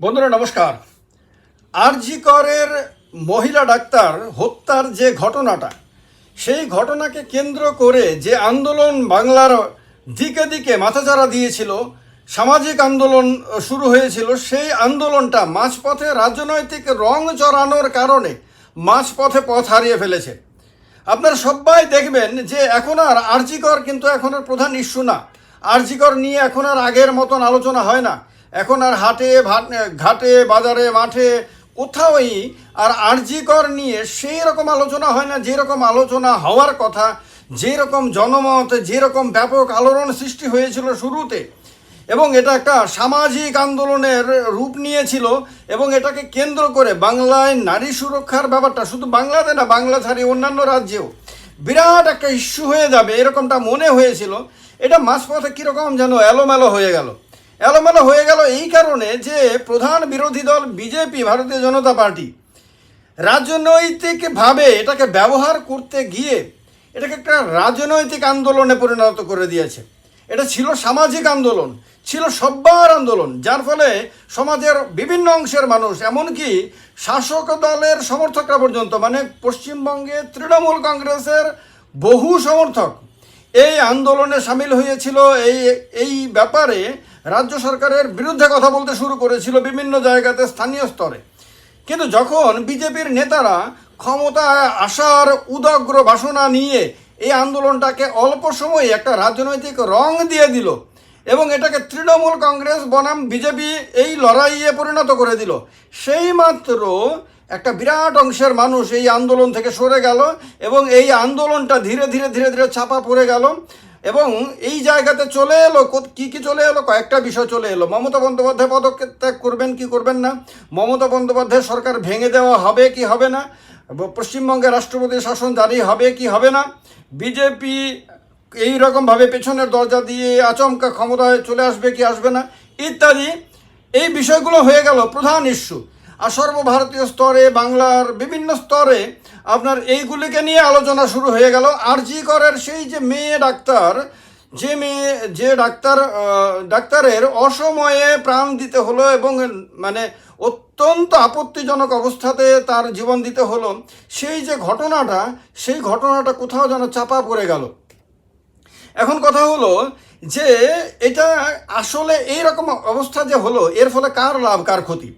বন্ধুরা, নমস্কার। আরজি করের মহিলা ডাক্তার হত্যার যে ঘটনাটা, সেই ঘটনাকে কেন্দ্র করে যে আন্দোলন বাংলার দিকে দিকে মাথাচাড়া দিয়েছিল, সামাজিক আন্দোলন শুরু হয়েছিল, সেই আন্দোলনটা মাঝপথে রাজনৈতিক রং চড়ানোর কারণে মাঝপথে পথ হারিয়ে ফেলেছে। আপনারা সবাই দেখবেন যে এখন আর আরজিকর কিন্তু এখন আর প্রধান ইস্যু না। আরজিকর নিয়ে এখন আর আগের মতন আলোচনা হয় না। এখন আর হাটে ঘাটে, বাজারে, মাঠে কোথাওই আর আরজিকর নিয়ে সেই রকম আলোচনা হয় না, যেরকম আলোচনা হওয়ার কথা, যেরকম জনমত, যেরকম ব্যাপক আলোড়ন সৃষ্টি হয়েছিল শুরুতে। এবং এটা একটা সামাজিক আন্দোলনের রূপ নিয়েছিল এবং এটাকে কেন্দ্র করে বাংলায় নারী সুরক্ষার ব্যাপারটা, শুধু বাংলাতে না, বাংলা ছাড়ি অন্যান্য রাজ্যেও বিরাট একটা ইস্যু হয়ে যাবে, এরকমটা মনে হয়েছিল। এটা মাঝপথে কীরকম যেন এলোমেলো হয়ে গেল। এলোমেলো হয়ে গেল এই কারণে যে প্রধান বিরোধী দল বিজেপি, ভারতীয় জনতা পার্টি। রাজনৈতিকভাবে এটাকে ব্যবহার করতে গিয়ে এটাকে একটা রাজনৈতিক আন্দোলনে পরিণত করে দিয়েছে। এটা ছিল সামাজিক আন্দোলন, ছিল সব্বার আন্দোলন, যার ফলে সমাজের বিভিন্ন অংশের মানুষ, এমনকি শাসক দলের সমর্থকরা পর্যন্ত মানে পশ্চিমবঙ্গে তৃণমূল কংগ্রেসের বহু সমর্থক, এই আন্দোলনে সামিল হয়েছিল। এই এই ব্যাপারে রাজ্য সরকারের বিরুদ্ধে কথা বলতে শুরু করেছিল বিভিন্ন জায়গাতে স্থানীয় স্তরে। কিন্তু যখন বিজেপির নেতারা ক্ষমতায় আসার উদগ্র বাসনা নিয়ে এই আন্দোলনটাকে অল্প সময়ে একটা রাজনৈতিক রং দিয়ে দিল এবং এটাকে তৃণমূল কংগ্রেস বনাম বিজেপি এই লড়াইয়ে পরিণত করে দিল, সেই মাত্র একটা বিরাট অংশের মানুষ এই আন্দোলন থেকে সরে গেল এবং এই আন্দোলনটা ধীরে ধীরে ধীরে ধীরে চাপা পড়ে গেল। এবং এই জায়গাতে চলে এলো, কো- কি চলে এলো? কয়েকটা বিষয় চলে এলো। মমতা বন্দ্যোপাধ্যায় পদক্ষেপ ত্যাগ করবেন কি করবেন না? মমতা বন্দ্যোপাধ্যায় সরকার ভেঙে দেওয়া হবে কি হবে না? পশ্চিমবঙ্গে রাষ্ট্রপতি শাসন জারি হবে কি হবে না? বিজেপি এই রকমভাবে পেছনের দরজা দিয়ে আচমকা ক্ষমতায় চলে আসবে কি আসবে না? ইত্যাদি। এই বিষয়গুলো হয়ে গেল প্রধান ইস্যু। আর সর্বভারতীয় স্তরে, বাংলার বিভিন্ন স্তরে আপনার এইগুলিকে নিয়ে আলোচনা শুরু হয়ে গেল। আর জি করের সেই যে মেয়ে ডাক্তার, যে মেয়ে, যে ডাক্তার ডাক্তারের অসময়ে প্রাণ দিতে হলো এবং মানে অত্যন্ত আপত্তিজনক অবস্থাতে তার জীবন দিতে হলো, সেই যে ঘটনাটা, সেই ঘটনাটা কোথাও যেন চাপা পড়ে গেল। এখন কথা হলো যে, এটা আসলে এই রকম অবস্থা যে হলো, এর ফলে কার লাভ, কার ক্ষতি?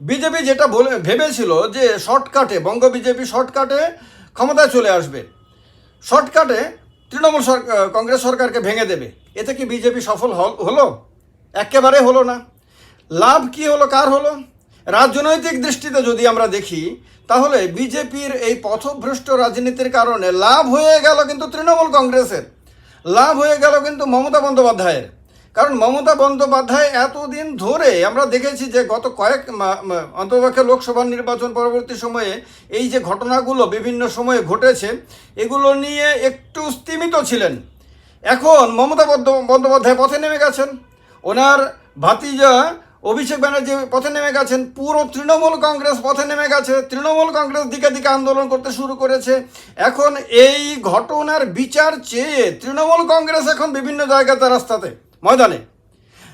বিজেপি যেটা বলে, ভেবেছিল যে শর্টকাটে, বঙ্গ বিজেপি শর্টকাটে ক্ষমতায় চলে আসবে। শর্টকাটে তৃণমূল সরকার কংগ্রেস সরকারকে ভেঙে দেবে। এতে কি বিজেপি সফল হল- একেবারে হলো না। লাভ কি হলো, কার হলো? রাজনৈতিক দৃষ্টিতে যদি আমরা দেখি, তাহলে বিজেপির এই পথভ্রষ্ট রাজনীতির কারণে লাভ হয়ে গেল কিন্তু তৃণমূল কংগ্রেসের। লাভ হয়ে গেল কিন্তু মমতা বন্দ্যোপাধ্যায়ের। কারণ মমতা বন্দ্যোপাধ্যায় এতদিন ধরে আমরা দেখেছি যে গত কয়েক অন্তপক্ষে লোকসভা নির্বাচন পরবর্তী সময়ে এই যে ঘটনাগুলো বিভিন্ন সময়ে ঘটেছে, এগুলো নিয়ে একটু স্তিমিত ছিলেন। এখন মমতা বন্দ্য- বন্দ্যোপাধ্যায় পথে নেমে গেছেন। ওনার ভাতিজা অভিষেক ব্যানার্জি পথে নেমে গেছেন, পুরো তৃণমূল কংগ্রেস পথে নেমে গেছে, তৃণমূল কংগ্রেস দিকে দিকে আন্দোলন করতে শুরু করেছে। এখন এই ঘটনার বিচার চেয়ে তৃণমূল কংগ্রেস এখন বিভিন্ন জায়গাতে রাস্তাতে। ময়দানে।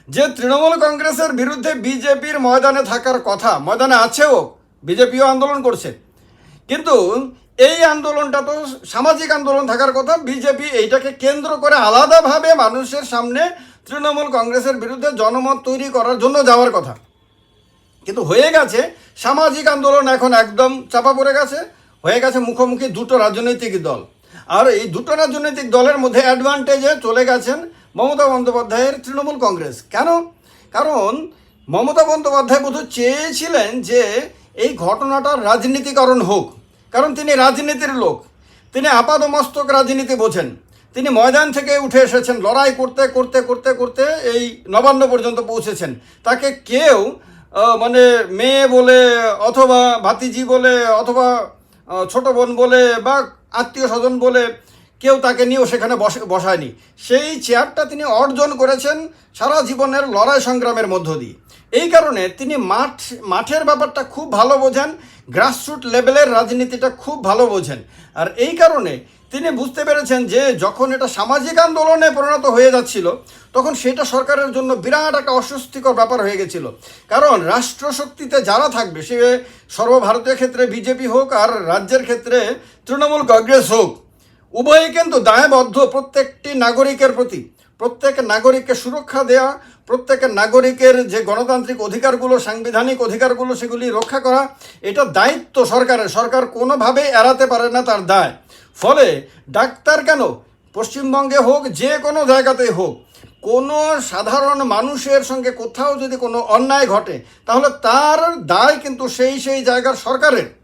যে তৃণমূল কংগ্রেসের বিরুদ্ধে বিজেপির ময়দানে থাকার কথা, ময়দানে আছেও, বিজেপিও আন্দোলন করছে। কিন্তু এই আন্দোলনটা তো সামাজিক আন্দোলন থাকার কথা, বিজেপি এইটাকে কেন্দ্র করে আলাদাভাবে মানুষের সামনে তৃণমূল কংগ্রেসের বিরুদ্ধে জনমত তৈরি করার জন্য যাওয়ার কথা। কিন্তু হয়ে গেছে, সামাজিক আন্দোলন এখন একদম চাপা পড়ে গেছে। হয়ে গেছে মুখোমুখি দুটো রাজনৈতিক দল। আর এই দুটো রাজনৈতিক দলের মধ্যে অ্যাডভান্টেজে চলে গেছেন মমতা বন্দ্যোপাধ্যায়ের তৃণমূল কংগ্রেস। কেন? কারণ মমতা বন্দ্যোপাধ্যায় বোধ চেয়েছিলেন যে এই ঘটনাটার রাজনীতিকরণ হোক। কারণ তিনি রাজনীতির লোক। তিনি আপাদমস্তক রাজনীতি বোঝেন। তিনি ময়দান থেকে উঠে এসেছেন, লড়াই করতে করতে করতে করতে এই নবান্ন পর্যন্ত পৌঁছেছেন। তাকে কেউ মানে মেয়ে বলে অথবা ভাতিজি বলে অথবা ছোট বোন বলে বা আত্মীয় স্বজন বলে কেউ তাকে নিয়েও সেখানে বসে, বসায়নি। সেই চেয়ারটা তিনি অর্জন করেছেন সারা জীবনের লড়াই সংগ্রামের মধ্য দিয়ে। এই কারণে তিনি মাঠ, মাঠের ব্যাপারটা খুব ভালো বোঝেন গ্রাসরুট লেভেলের রাজনীতিটা খুব ভালো বোঝেন। আর এই কারণে তিনি বুঝতে পেরেছেন যে যখন এটা সামাজিক আন্দোলনে পরিণত হয়ে যাচ্ছিল, তখন সেটা সরকারের জন্য বিরাট একটা অস্বস্তিকর ব্যাপার হয়ে গেছিল। কারণ রাষ্ট্রশক্তিতে যারা থাকবে, সে সর্বভারতীয় ক্ষেত্রে বিজেপি হোক আর রাজ্যের ক্ষেত্রে তৃণমূল কংগ্রেস হোক উভয়ই কিন্তু দায়বদ্ধ প্রত্যেকটি নাগরিকের প্রতি। প্রত্যেক নাগরিককে সুরক্ষা দেওয়া প্রত্যেক নাগরিকের যে গণতান্ত্রিক অধিকারগুলো, সাংবিধানিক অধিকারগুলো সেগুলি রক্ষা করা, এটা দায়িত্ব সরকারের। সরকার কোনোভাবে এড়াতে পারে না তার দায়। ফলে ডাক্তার কেন? পশ্চিমবঙ্গে হোক, যে কোনো জায়গাতেই হোক, কোনো সাধারণ মানুষের সঙ্গে কোথাও যদি কোনো অন্যায় ঘটে, তাহলে তার দায় কিন্তু সেই সেই জায়গার সরকারের।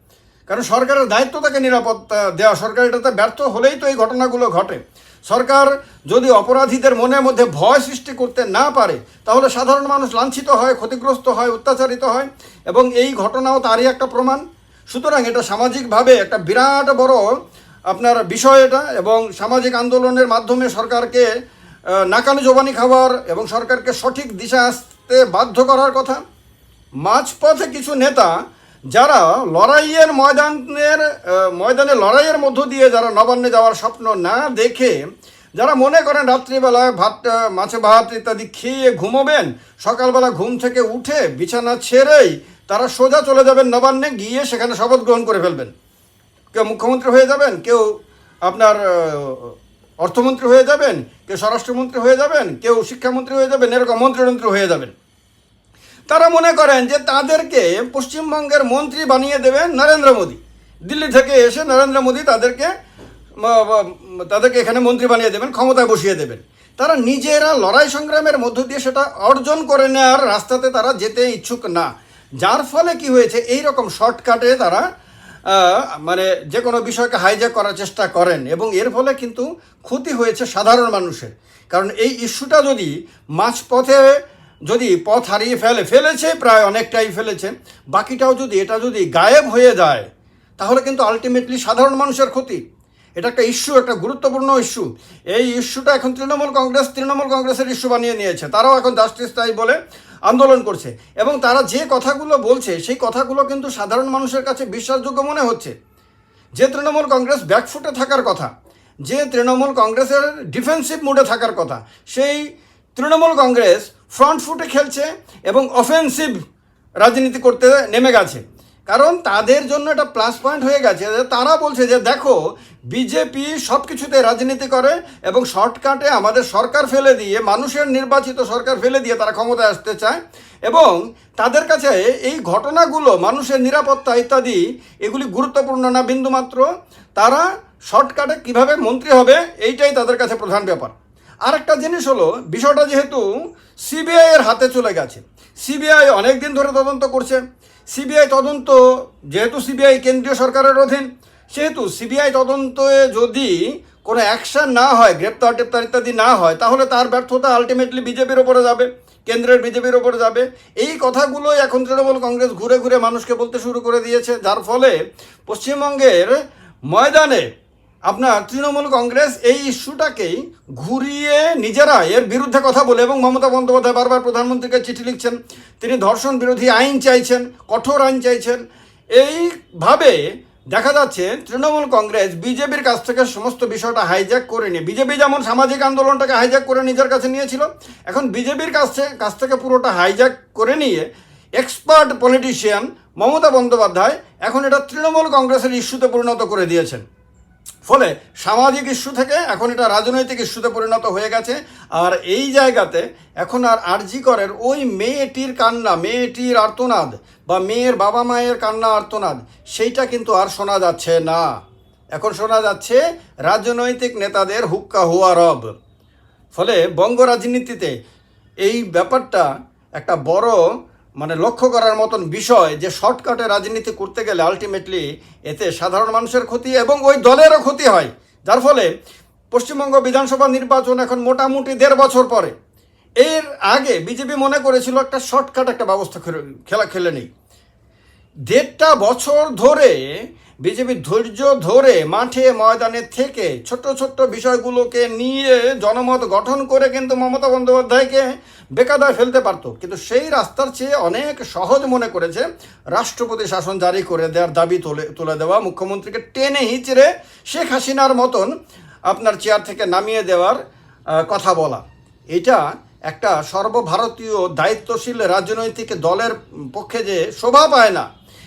কারণ সরকারের দায়িত্ব তাকে নিরাপত্তা দেওয়া, সরকার এটাতে ব্যর্থ হলেই তো এই ঘটনাগুলো ঘটে। সরকার যদি অপরাধীদের মনের মধ্যে ভয় সৃষ্টি করতে না পারে, তাহলে সাধারণ মানুষ লাঞ্ছিত হয়, ক্ষতিগ্রস্ত হয়, অত্যাচারিত হয়, এবং এই ঘটনাও তারই একটা প্রমাণ। সুতরাং এটা সামাজিকভাবে একটা বিরাট বড়, আপনার বিষয় এটা, এবং সামাজিক আন্দোলনের মাধ্যমে সরকারকে নাকানি জবানি খাবার এবং সরকারকে সঠিক দিশা আসতে বাধ্য করার কথা। মাঝপথে কিছু নেতা যারা লড়াইয়ের ময়দানের ময়দানে লড়াইয়ের মধ্য দিয়ে যারা নবান্নে যাওয়ার স্বপ্ন না দেখে, যারা মনে করেন রাত্রিবেলায় ভাত মাছে ভাত ইত্যাদি খেয়ে ঘুমোবেন, সকালবেলা ঘুম থেকে উঠে বিছানা ছেড়েই তারা সোজা চলে যাবেন নবান্নে, গিয়ে সেখানে শপথ গ্রহণ করে ফেলবেন। কেউ মুখ্যমন্ত্রী হয়ে যাবেন, কেউ আপনার অর্থমন্ত্রী হয়ে যাবেন, কেউ স্বরাষ্ট্রমন্ত্রী হয়ে যাবেন, কেউ শিক্ষামন্ত্রী হয়ে যাবেন, এরকম মন্ত্রীমন্ত্রী হয়ে যাবেন। তারা মনে করেন যে তাদেরকে পশ্চিমবঙ্গের মন্ত্রী বানিয়ে দেবেন নরেন্দ্র মোদী। দিল্লি থেকে এসে নরেন্দ্র মোদী তাদেরকে তাদেরকে এখানে মন্ত্রী বানিয়ে দেবেন, ক্ষমতায় বসিয়ে দেবেন। তারা নিজেরা লড়াই সংগ্রামের মধ্য দিয়ে সেটা অর্জন করে নেওয়ার রাস্তাতে তারা যেতে ইচ্ছুক না। যার ফলে কি হয়েছে এই রকম শর্টকাটে তারা মানে যে কোনো বিষয়কে হাইজ্যাক করার চেষ্টা করেন এবং এর ফলে কিন্তু ক্ষতি হয়েছে সাধারণ মানুষের। কারণ এই ইস্যুটা যদি মাঝপথে যদি পথ হারিয়ে ফেলে, ফেলেছে, প্রায় অনেকটাই ফেলেছে, বাকিটাও যদি, এটা যদি গায়েব হয়ে যায়, তাহলে কিন্তু আলটিমেটলি সাধারণ মানুষের ক্ষতি। এটা একটা ইস্যু একটা গুরুত্বপূর্ণ ইস্যু এই ইস্যুটা এখন তৃণমূল কংগ্রেস, তৃণমূল কংগ্রেসের ইস্যু বানিয়ে নিয়েছে। তারাও এখন জাস্টিস তাই বলে আন্দোলন করছে। এবং তারা যে কথাগুলো বলছে, সেই কথাগুলো কিন্তু সাধারণ মানুষের কাছে বিশ্বাসযোগ্য মনে হচ্ছে। যে তৃণমূল কংগ্রেস ব্যাকফুটে থাকার কথা, যে তৃণমূল কংগ্রেসের ডিফেন্সিভ মুডে থাকার কথা, সেই তৃণমূল কংগ্রেস ফ্রন্ট ফুটে খেলছে এবং অফেন্সিভ রাজনীতি করতে নেমে গেছে। কারণ তাদের জন্য এটা প্লাস পয়েন্ট হয়ে গেছে। তারা বলছে যে, দেখো বিজেপি সব কিছুতে রাজনীতি করে এবং শর্টকাটে আমাদের সরকার ফেলে দিয়ে, মানুষের নির্বাচিত সরকার ফেলে দিয়ে তারা ক্ষমতায় আসতে চায় এবং তাদের কাছে এই ঘটনাগুলো, মানুষের নিরাপত্তা ইত্যাদি, এগুলি গুরুত্বপূর্ণ না, বিন্দুমাত্র। তারা শর্টকাটে কীভাবে মন্ত্রী হবে, এইটাই তাদের কাছে প্রধান ব্যাপার। আরেকটা জিনিস হলো, বিষয়টা যেহেতু সিবিআই এর হাতে চলে গেছে। সিবিআই অনেক দিন ধরে তদন্ত করছে। সিবিআই তদন্ত, যেহেতু সিবিআই কেন্দ্রীয় সরকারের অধীন, সেহেতু সিবিআই তদন্তে যদি কোনো অ্যাকশন না হয়, গ্রেপ্তার, টেপ্তার ইত্যাদি না হয়, তাহলে তার ব্যর্থতা আলটিমেটলি বিজেপির ওপরে যাবে, কেন্দ্রের বিজেপির ওপরে যাবে। এই কথাগুলোই এখন তৃণমূল কংগ্রেস ঘুরে ঘুরে মানুষকে বলতে শুরু করে দিয়েছে, যার ফলে পশ্চিমবঙ্গের ময়দানে আপনার তৃণমূল কংগ্রেস এই ইস্যুটাকেই ঘুরিয়ে নিজেরা এর বিরুদ্ধে কথা বলে এবং মমতা বন্দ্যোপাধ্যায় বারবার প্রধানমন্ত্রীকে চিঠি লিখছেন, তিনি ধর্ষণ বিরোধী আইন চাইছেন, কঠোর আইন চাইছেন। এইভাবে দেখা যাচ্ছে তৃণমূল কংগ্রেস বিজেপির কাছ থেকে সমস্ত বিষয়টা হাইজ্যাক করে নিয়ে, বিজেপি যেমন সামাজিক আন্দোলনটাকে হাইজ্যাক করে নিজের কাছে নিয়েছিল, এখন বিজেপির কাছ থেকে কাছ থেকে পুরোটা হাইজ্যাক করে নিয়ে এক্সপার্ট পলিটিশিয়ান মমতা বন্দ্যোপাধ্যায় এখন এটা তৃণমূল কংগ্রেসের ইস্যুতে পরিণত করে দিয়েছেন। ফলে সামাজিক ইস্যু থেকে এখন এটা রাজনৈতিক ইস্যুতে পরিণত হয়ে গেছে। আর এই জায়গাতে এখন আর আরজি করের ওই মেয়েটির কান্না, মেয়েটির আর্তনাদ বা মেয়ের বাবা মায়ের কান্না, আর্তনাদ, সেইটা কিন্তু আর শোনা যাচ্ছে না। এখন শোনা যাচ্ছে রাজনৈতিক নেতাদের হুক্কা হুয়া রব। ফলে বঙ্গ রাজনীতিতে এই ব্যাপারটা একটা বড় মানে লক্ষ্য করার মতন বিষয় যে শর্টকাটে রাজনীতি করতে গেলে আলটিমেটলি এতে সাধারণ মানুষের ক্ষতি এবং ওই দলেরও ক্ষতি হয়। যার ফলে পশ্চিমবঙ্গ বিধানসভা নির্বাচন এখন মোটামুটি দেড় বছর পরে। এর আগে বিজেপি মনে করেছিল একটা শর্টকাট একটা ব্যবস্থা খেলা খেলে নেই। দেড়টা বছর ধরে বিজেপি ধৈর্য ধরে মাঠে ময়দানে থেকে ছোট্ট ছোট্ট বিষয়গুলোকে নিয়ে জনমত গঠন করে কিন্তু মমতা বন্দ্যোপাধ্যায়কে বেকাদায় ফেলতে পারতো। কিন্তু সেই রাস্তার চেয়ে অনেক সহজ মনে করেছে রাষ্ট্রপতি শাসন জারি করে দেওয়ার দাবি তুলে তুলে দেওয়া মুখ্যমন্ত্রীকে টেনে হিচড়ে শেখ হাসিনার মতন আপনার চেয়ার থেকে নামিয়ে দেওয়ার কথা বলা। এটা একটা সর্বভারতীয় দায়িত্বশীল রাজনৈতিক দলের পক্ষে যে শোভা পায় না,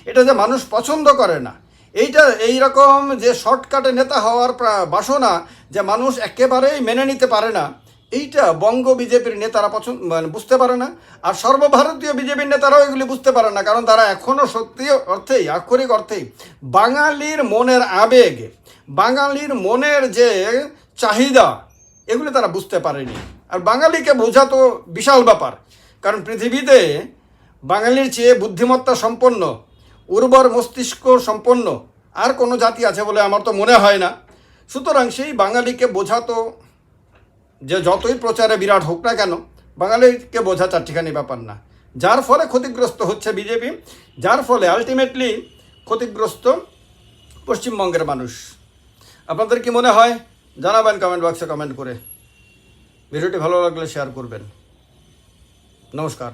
এটা যে মানুষ পছন্দ করে না এইটা এই রকম যে শর্টকাটে নেতা হওয়ার বাসনা যে মানুষ একেবারেই মেনে নিতে পারে না, এইটা বঙ্গ বিজেপির নেতারা পছন্দ মানে বুঝতে পারে না। আর সর্বভারতীয় বিজেপির নেতারাও এগুলি বুঝতে পারে না, কারণ তারা এখনও সত্যি অর্থেই, আক্ষরিক অর্থেই বাঙালির মনের আবেগ, বাঙালির মনের যে চাহিদা, এগুলি তারা বুঝতে পারেনি। আর বাঙালিকে বোঝা তো বিশাল ব্যাপার, কারণ পৃথিবীতে বাঙালির চেয়ে বুদ্ধিমত্তা সম্পন্ন উর্বর মস্তিষ্ক সম্পন্ন। আর কোনো জাতি আছে বলে আমার তো মনে হয় না। সুতরাং সেই বাঙালিকে বোঝাতো যে যতই প্রচারে বিরাট হোক না কেন, বাঙালিকে বোঝা চারটিখানি ব্যাপার না। যার ফলে ক্ষতিগ্রস্ত হচ্ছে বিজেপি, যার ফলে আলটিমেটলি ক্ষতিগ্রস্ত পশ্চিমবঙ্গের মানুষ। আপনাদের কি মনে হয়? জানাবেন কমেন্ট বক্সে কমেন্ট করে। ভিডিওটি ভালো লাগলে শেয়ার করবেন। নমস্কার।